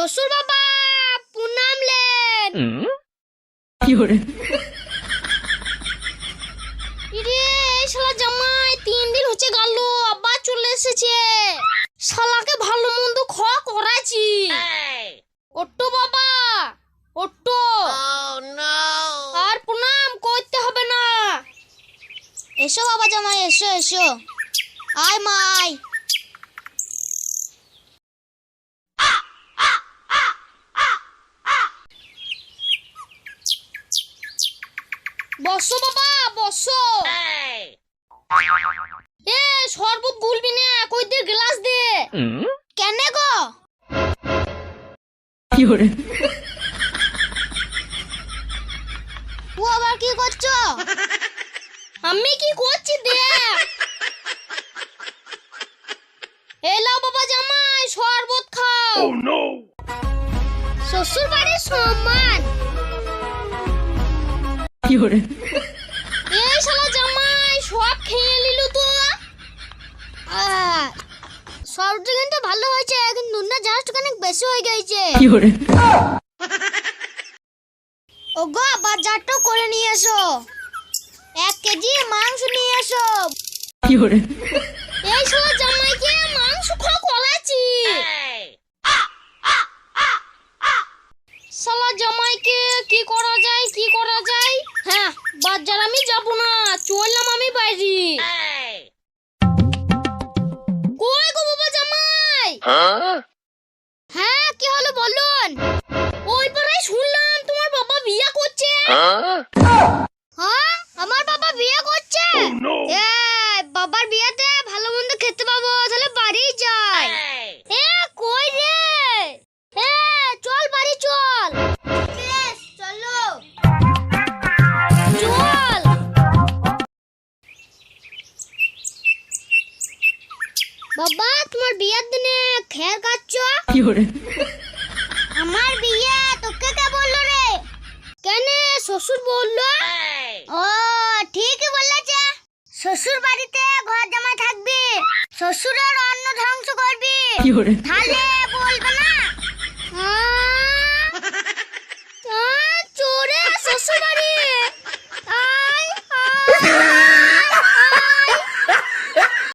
শ্বশুর বাবা প্রণাম লেন 有人，ইরে এই শালা জামাই তিন দিন হচ্ছে গেল আবার চলে এসেছে। শালাকে ভালো মন্দ খাওয়া করাছি ওট্টো বাবা ওট্টো আর প্রণাম করতে হবে না। এসো বাবা জামাই এসো এসো। আয় মাই। বসো বাবা বসো। এ শরবত গুলবি না কই দে গ্লাস দে। কেনে গো? কি হরে ও আবার কি করছ? আমি কি করছি দে এলাও বাবা জামাই শরবত খাও। oh, শ্বশুর বাড়ির সম্মান। এই শালা জামাই সব খেয়ে নিল তো। সবটা কিন্তু ভালো হয়েছে কিন্তু নুনটা জাস্ট অনেক বেশি হয়ে গেছে，ওগো বাজারটা করে নিয়ে এসো। এক কেজি মাংস নিয়ে এসো। হ্যাঁ কি হলো বলুন? ওই পাড়ায় শুনলাম তোমার বাবা বিয়ে করছে। হ্যাঁ? আমার বাবা বিয়ে করছে। এ বাবার বিয়েতে বাবা তোমার বিয়ের দিনে খের খাচ্ছ আমার বিয়ে তোকে কে বলল রে? কেন শ্বশুর বলল? ও ঠিকই বলেছে। শ্বশুর বাড়িতে ঘর জমা থাকবি শ্বশুরের অন্ন ধ্বংস করবি। তাহলে বলবে না